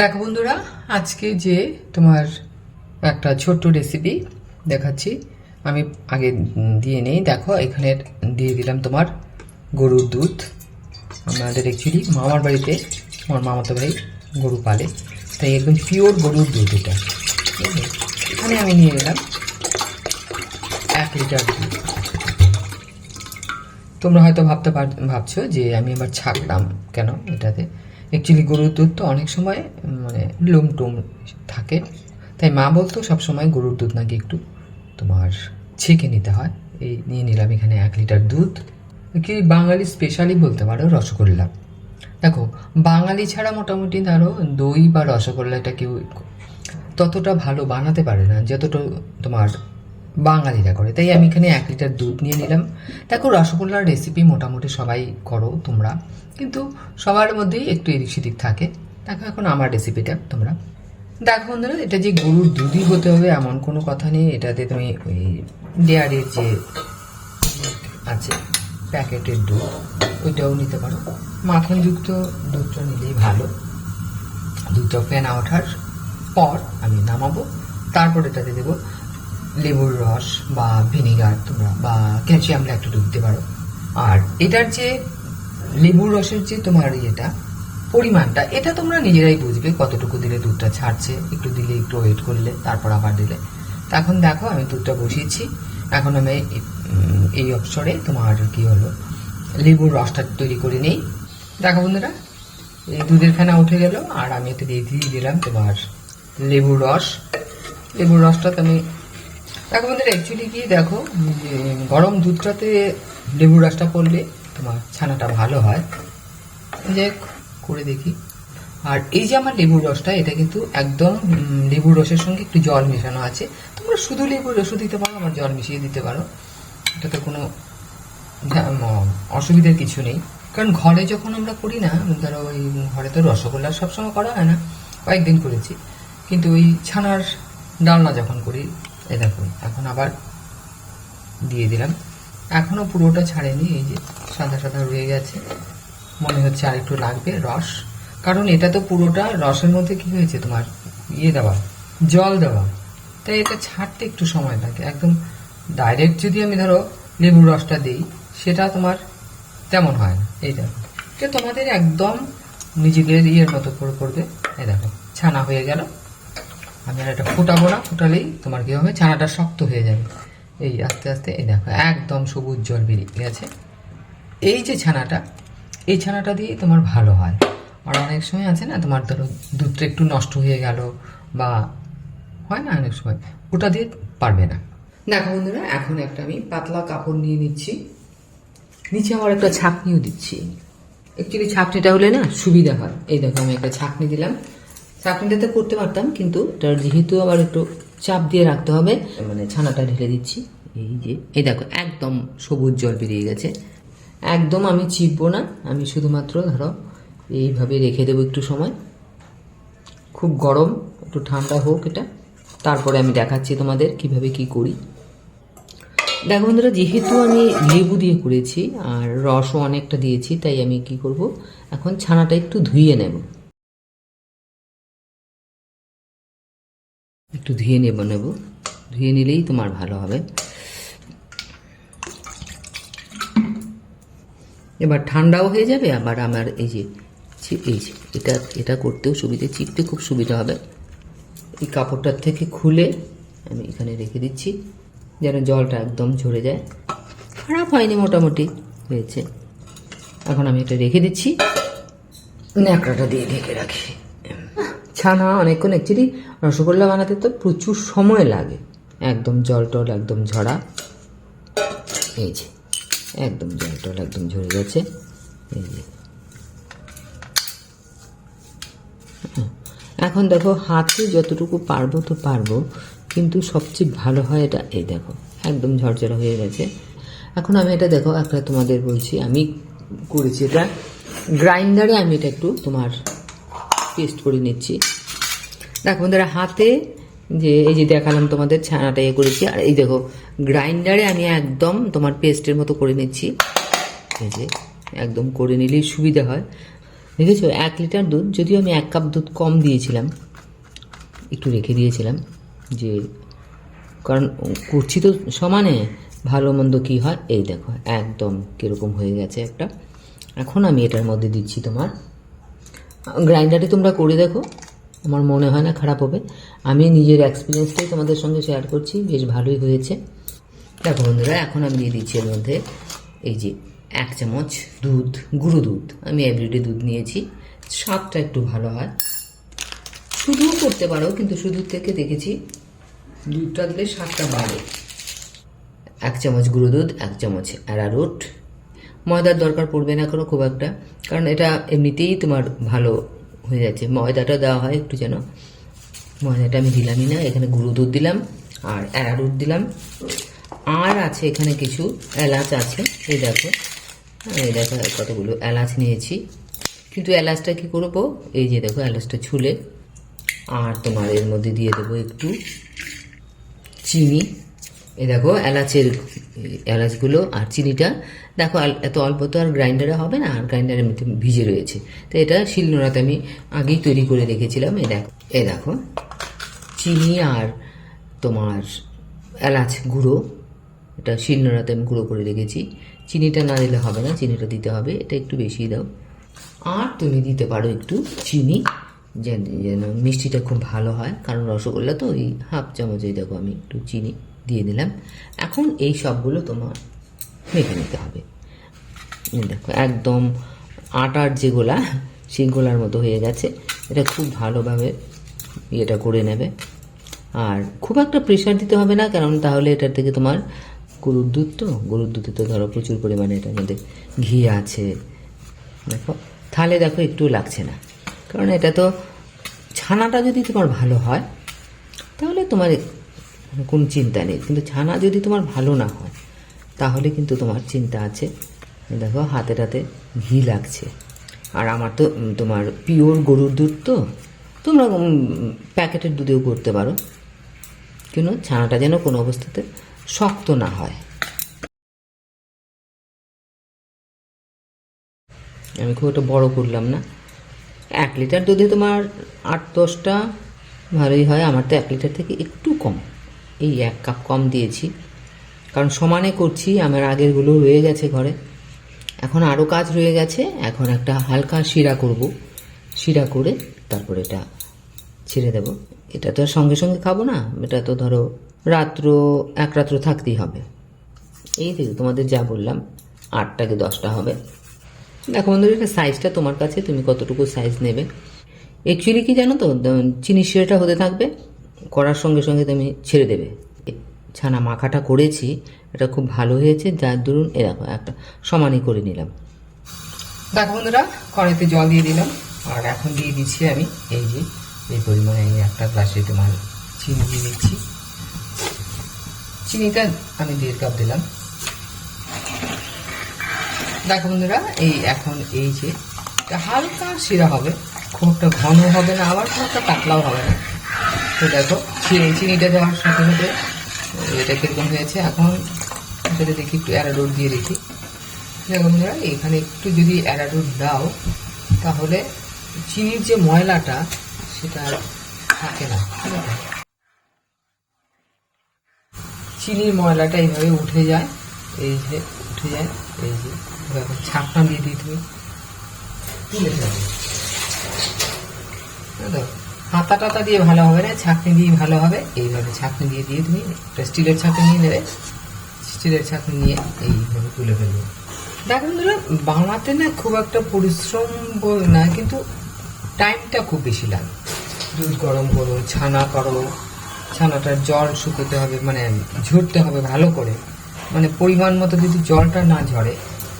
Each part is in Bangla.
দেখো বন্ধুরা, আজকে যে তোমার একটা ছোট্ট রেসিপি দেখাচ্ছি। আমি আগে দিয়ে নেই, দেখো, এখানে দিয়ে দিলাম তোমার গরুর দুধ। আমাদের অ্যাকচুয়ালি মামার বাড়িতে, আমার মামাতো ভাই গরু পালে। তাই একদম পিওর গরুর দুধ এটা। এখানে আমি নিয়ে এলাম এক লিটার দুধ। তোমরা হয়তো ভাবতে পার, ভাবছ যে আমি আবার ছাকলাম কেন এটাতে? অ্যাকচুয়ালি গরুর দুধ তো অনেক সময় মানে লোম টোম থাকে। তাই মা বলতো সব সময় গরুর দুধ নাকি একটু তোমার ছেঁকে নিতে হয়। এই নিয়ে নিলাম এখানে এক লিটার দুধ। কি বাঙালি স্পেশালি বলতে পারো, রসগোল্লা। দেখো, বাঙালি ছাড়া মোটামুটি ধরো দই বা রসগোল্লাটা কেউ ততটা ভালো বানাতে পারে না, যতটা তোমার বাঙালিরা করে। তাই আমি এখানে এক লিটার দুধ নিয়ে নিলাম। দেখো, রসগোল্লার রেসিপি মোটামুটি সবাই করো তোমরা। কিন্তু সবার মধ্যেই একটু এদিক সেদিক থাকে। দেখো এখন আমার রেসিপিটা তোমরা। দেখো বন্ধুরা, এটা যে গরুর দুধই হতে হবে এমন কোনো কথা নেই। এটাতে তুমি ওই ডেয়ারির যে আছে প্যাকেটের দুধ, ওইটাও নিতে পারো। মাখনযুক্ত দুধটা নিলেই ভালো। দুধটা ফেনা ওঠার পর আমি নামাবো। তারপর এটাতে দেবো লেবুর রস বা ভিনিগার তোমরা, বা ক্যালসিয়াম ল্যাকটোড দিতে পারো। আর এটার যে লেবুর রসের যে তোমার ইয়েটা, পরিমাণটা, এটা তোমরা নিজেরাই বুঝবে কতটুকু দিলে দুধটা ছাড়ছে। একটু দিলে, একটু ওয়েট করলে, তারপর আবার দিলে। তা এখন দেখো, আমি দুধটা বসিয়েছি। এখন আমি এই অবসরে তোমার কি হলো, লেবুর রসটা তৈরি করে নেই। দেখো বন্ধুরা, এই দুধের ফেনা উঠে গেল, আর আমি এতে দিয়ে দিয়ে দিলাম তোমার লেবুর রস। লেবুর রসটাতে আমি দেখো বন্ধুরা অ্যাকচুয়ালি কি দেখো গরম দুধটাতে লেবুর রসটা পড়লে তোমার ছানাটা ভালো হয়। যে করে দেখি। আর এই যে আমার লেবুর রসটা, এটা কিন্তু একদম লেবুর রসের সঙ্গে একটু জল মেশানো আছে। তোমরা শুধু লেবুর রসও দিতে পারো আমার জল মিশিয়ে দিতে পারো। এটাতে কোনো অসুবিধার কিছু নেই। কারণ ঘরে যখন আমরা করি না, ধরো ওই ঘরে তো রসগোল্লা সবসময় করা হয় না, কয়েকদিন করেছি। কিন্তু ওই ছানার ডালনা যখন করি এই দেখুন, এখন আবার দিয়ে দিলাম। এখনও পুরোটা ছাড়েনি, এই যে সাদা সাদা রয়ে গেছে। মনে হচ্ছে আর একটু লাগবে রস। কারণ এটা তো পুরোটা রসের মধ্যে কি হয়েছে তোমার? ইয়ে দেওয়া, জল দেওয়া। তাই এটা ছাড়তে একটু সময় লাগে। একদম ডাইরেক্ট যদি আমি ধরো লেবুর রসটা দিই, সেটা তোমার তেমন হয় না। এই দেখো তোমাদের একদম নিজেদের ইয়ের মতো করে করবে। এই দেখো, ছানা হয়ে গেল। আমি এটা ফুটাবো না, ফুটালেই তোমার কি হবে? ছানাটা শক্ত হয়ে যাবে। এই আস্তে আস্তে, এই দেখো, একদম সবুজ জল বেরিয়ে গেছে। এই যে ছানাটা, এই ছানাটা দিয়ে তোমার ভালো হয়। আর অনেক সময় আছে না, তোমার ধরো দুধটা একটু নষ্ট হয়ে গেল বা হয় না অনেক সময়, ওটা দিয়ে পারবে না। দেখো বন্ধুরা, এখন একটা আমি পাতলা কাপড় নিয়ে নিচ্ছি। নিচে আমার একটা ছাকনিও দিচ্ছি। অ্যাকচুয়ালি ছাকনিটা হলে না সুবিধা হয়। এই দেখো, আমি একটা ছাকনি দিলাম। ছাকনিটাতে করতে পারতাম, কিন্তু এটার যেহেতু আবার একটু চাপ দিয়ে রাখতে হবে মানে ছানাটা ঢেলে দিচ্ছি। এই যে, এই দেখো, একদম সবুজ জল বেরিয়ে গেছে। একদম আমি চিপবো না, আমি শুধুমাত্র ধরো এইভাবে রেখে দেবো একটু সময়। খুব গরম, একটু ঠান্ডা হোক এটা। তারপরে আমি দেখাচ্ছি তোমাদের কীভাবে কি করি। দেখো বন্ধুরা, যেহেতু আমি লেবু দিয়ে করেছি আর রসও অনেকটা দিয়েছি, তাই আমি কি করব? এখন ছানাটা একটু ধুয়ে নেব। একটু ধুয়ে নেব নেব। ধুয়ে নিলেই তোমার ভালো হবে। এবার ঠান্ডাও হয়ে যাবে, আবার আমার এই যে এই যে এটা এটা করতেও সুবিধে, চিপতে খুব সুবিধা হবে। এই কাপড়টার থেকে খুলে আমি এখানে রেখে দিচ্ছি, যেন জলটা একদম ঝরে যায়। খারাপ হয়নি, মোটামুটি হয়েছে। এখন আমি এটা রেখে দিচ্ছি। ন্যাকড়াটা দিয়ে ঢেকে রাখি। ছানা অনেকক্ষণ অ্যাকচুয়ালি রসগোল্লা বানাতে তো প্রচুর সময় লাগে। একদম জল টল একদম ঝরা। এই যে, একদম জল টল একদম ঝরে গেছে। এই যে। এখন দেখো হাতে যতটুকু পারব তো পারব, কিন্তু সবচেয়ে ভালো হয় এটা এই দেখো, একদম ঝরঝরা হয়ে গেছে। এখন আমি এটা দেখো, একটা তোমাদের বলছি, আমি করেছি এটা। গ্রাইন্ডারে আমি এটা একটু তোমার পেস্ট করে নিচ্ছি। দেখো বন্ধুরা, হাতে যে এই যে দেখালাম তোমাদের ছানাটা ইয়ে করেছি, আর এই দেখো, গ্রাইন্ডারে আমি একদম তোমার পেস্টের মতো করে নিচ্ছি। এই যে, একদম করে নিলেই সুবিধা হয়। দেখেছ, এক লিটার দুধ, যদিও আমি এক কাপ দুধ কম দিয়েছিলাম, একটু রেখে দিয়েছিলাম, যে কারণ করছি তো সমানে, ভালো মন্দ কী হয়, এই দেখো, একদম কীরকম হয়ে গেছে একটা। এখন আমি এটার মধ্যে দিচ্ছি তোমার গ্রাইন্ডারে তোমরা করে দেখো। আমার মনে হয় না খারাপ হবে। আমি নিজের এক্সপিরিয়েন্সটাই তোমাদের সঙ্গে শেয়ার করছি। বেশ ভালোই হয়েছে। দেখো বন্ধুরা, এখন আমি দিয়ে দিচ্ছি এর মধ্যে এই যে এক চামচ দুধ, গুঁড়ো দুধ। আমি এভরিডে দুধ নিয়েছি। স্বাদটা একটু ভালো হয়। শুধুও করতে পারো, কিন্তু শুধু থেকে দেখেছি দুধটা দিলে স্বাদটা বাড়ে। এক চামচ গুঁড়ো দুধ, এক চামচ অ্যারারুট ময়দার দরকার পড়বে না কোনো খুব একটা। কারণ এটা এমনিতেই তোমার ভালো হয়ে যাচ্ছে। ময়দাটা দেওয়া হয় একটু যেন। ময়দাটা আমি দিলামই না। এখানে গুঁড়ো দুধ দিলাম আর অ্যারারুট দিলাম। আর আছে এখানে কিছু এলাচ আছে। এই দেখো। হ্যাঁ, এই দেখো কতগুলো এলাচ নিয়েছি। কিন্তু এলাচটা কি করব? এই যে দেখো এলাচটা ছুলে। আর তোমার এর মধ্যে দিয়ে দেবো একটু চিনি। এই দেখো, এলাচের, এলাচগুলো আর চিনিটা। দেখো এত অল্প তো আর গ্রাইন্ডারে হবে না, আর গ্রাইন্ডারের মধ্যে ভিজে রয়েছে। তো এটা শিলনোড়াতে আমি আগেই তৈরি করে রেখেছিলাম, এই দেখো। এ দেখো, চিনি আর তোমার এলাচ গুঁড়ো, এটা শিলনোড়াতে আমি গুঁড়ো করে রেখেছি। চিনিটা না দিলে হবে না, চিনিটা দিতে হবে, এটা একটু বেশি দাও। আর তুমি দিতে পারো একটু চিনি, যেন মিষ্টিটা খুব ভালো হয়, কারণ রসগোল্লা তো ওই হাফ চামচেই দেখো আমি একটু চিনি। দিয়ে দিলাম। এখন এই সবগুলো তোমার মেখে নিতে হবে। দেখো, একদম আটার যে গোলা, সেই গোলার মতো হয়ে গেছে। এটা খুব ভালোভাবে ইয়েটা করে নেবে। আর খুব একটা প্রেশার দিতে হবে না, কারণ তাহলে এটার থেকে তোমার গরুর দুধ তো, গরুর দুধে তো ধরো প্রচুর পরিমাণে এটার মধ্যে ঘি আছে। দেখো তাহলে দেখো একটু লাগছে না। কারণ এটা তো ছানাটা যদি তোমার ভালো হয়, তাহলে তোমার কোনো চিন্তা নেই। কিন্তু ছানা যদি তোমার ভালো না হয়, তাহলে কিন্তু তোমার চিন্তা আছে। দেখো, হাতে হাতে ঘি লাগছে। আর আমার তো তোমার পিওর গরুর দুধ তো, তোমরা প্যাকেটের দুধেও করতে পারো। কেন? ছানাটা যেন কোনো অবস্থাতে শক্ত না হয়। আমি খুব একটা বড় করলাম না। এক লিটার দুধে তোমার আট দশটা ভালোই হয়। আমার তো এক লিটার থেকে একটু কম। এই এক কাপ কম দিয়েছি। কারণ সমানে করছি, আমার আগেরগুলো রয়ে গেছে ঘরে। এখন আরও কাজ রয়ে গেছে, এখন একটা হালকা শিরা করব। শিরা করে তারপর এটা ছেড়ে দেব। এটা তো আর সঙ্গে সঙ্গে খাব না, এটা তো ধরো রাত্র, এক রাত্র থাকতেই হবে। এই দেখো তোমাদের যা বললাম, আটটা আটটাকে দশটা হবে। দেখো বন্ধুরা, এটা সাইজটা তোমার কাছে, তুমি কতটুকু সাইজ নেবে। অ্যাকচুয়ালি কি জানো তো চিনি শিরাটা হতে থাকবে। করার সঙ্গে সঙ্গে তুমি ছেড়ে দেবে। ছানা মাখাটা করেছি, এটা খুব ভালো হয়েছে যার দরুন এ দেখো, একটা সমানই করে নিলাম। দেখো বন্ধুরা, কড়াইতে জল দিয়ে দিলাম, আর এখন দিয়ে দিচ্ছি আমি এই যে, এই পরিমাণে এই একটা গ্লাসে তোমার চিনি দিয়ে দিচ্ছি। চিনিটা আমি দেড় কাপ দিলাম। দেখো বন্ধুরা, এই এখন এই যে হালকা শিরা হবে, খুব একটা ঘন হবে না, আবার খুব একটা পাতলাও হবে না। তো দেখো চি- চিনিটা দেওয়ার সাথে সাথে এটা কীরকম হয়েছে? এখন এটাতে দেখি একটু অ্যারারুট দিয়ে দেখি। বন্ধুরা এখানে একটু যদি অ্যারারুট দাও তাহলে চিনির যে ময়লাটা সেটা থাকে না চিনির ময়লাটা এইভাবে উঠে যায় এই যে উঠে যায় এই যে এভাবে ছাপটা দিয়ে দিই তুমি। তুলে দেখো, হাতা টাতা দিয়ে ভালো হবে না, ছাঁকনি দিয়ে ভালো হবে। এইভাবে ছাঁকনি দিয়ে দিয়ে তুমি একটা স্টিলের ছাঁকনি নিয়ে নেবে। স্টিলের ছাঁকনি নিয়ে এইভাবে তুলে ফেলবে। দেখো ধরো বানাতে না খুব একটা পরিশ্রম না, কিন্তু টাইমটা খুব বেশি লাগে। দুধ গরম করো, ছানা করো ছানাটার জল শুকোতে হবে মানে ঝরতে হবে ভালো করে। মানে পরিমাণ মতো যদি জলটা না ঝরে,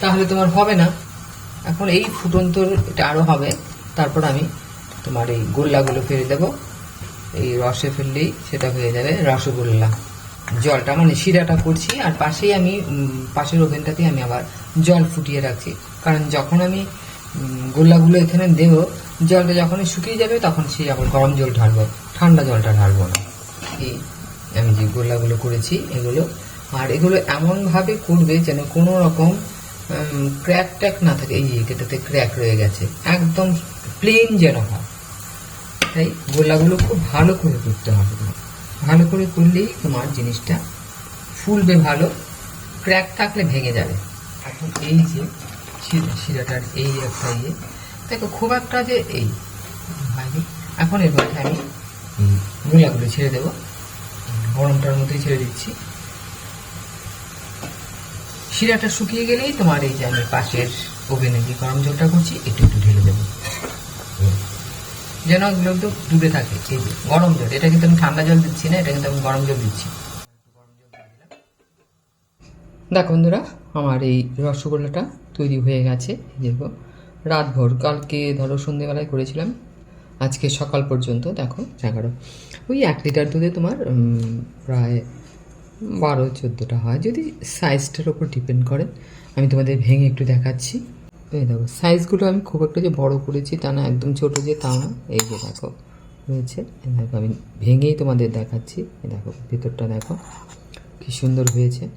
তাহলে তোমার হবে না। এখন এই ফুটন্তর এটা আরও হবে, তারপর আমি তোমার এই গোল্লাগুলো ফেলে দেবো। এই রসে ফেললেই সেটা হয়ে যাবে রসগোল্লা। জলটা মানে শিরাটা করছি, আর পাশেই আমি পাশের ওভেনটাতে আমি আবার জল ফুটিয়ে রাখছি। কারণ যখন আমি গোল্লাগুলো এখানে দেব, জলটা যখন শুকিয়ে যাবে তখন সেই আবার গরম জল ঢালবো, ঠান্ডা জলটা ঢালবো না। এই আমি যে গোল্লাগুলো করেছি, এগুলো। আর এগুলো এমনভাবে করবে যেন কোনো রকম ক্র্যাক ট্যাক না থাকে। এই এটাতে ক্র্যাক রয়ে গেছে। একদম প্লেন যেন হয়। তাই গোলাগুলো খুব ভালো করে করতে হবে। ভালো করে করলেই তোমার জিনিসটা ফুলবে ভালো ক্র্যাক থাকলে ভেঙে যাবে। এখন এই যে শিরাটার এই একটা ইয়ে দেখো খুব একটা যে এই হয়নি এখন এর মধ্যে আমি গোলাগুলো ছেড়ে দেবো। গরমটার মধ্যেই ছেড়ে দিচ্ছি। শিরাটা শুকিয়ে গেলেই তোমার এই যে আমি পাশের ওভেনে যে গরম জলটা করছি, একটু একটু ঢেলে দেবো। যেন ওগুলো একটু দূরে থাকে, এই যে গরম জল। এটা কিন্তু আমি ঠান্ডা জল দিচ্ছি না, এটা কিন্তু আমি গরম জল দিচ্ছি। দেখো বন্ধুরা, আমার এই রসগোল্লাটা তৈরি হয়ে গেছে দেখো। রাতভর, কালকে ধরো সন্ধেবেলায় করেছিলাম, আজকে সকাল পর্যন্ত, দেখো, এগারো। ওই এক লিটার দুধে তোমার প্রায় বারো চোদ্দোটা হয়। যদি সাইজটার ওপর ডিপেন্ড করে, আমি তোমাদের ভেঙে একটু দেখাচ্ছি। এই দেখো সাইজগুলো আমি খুব একটা যে বড় করেছি তা না, একদম ছোটো যে তা না। এই যে দেখো হয়েছে দেখো, আমি ভেঙেই তোমাদের দেখাচ্ছি। দেখো, ভিতরটা দেখো, কি সুন্দর হয়েছে।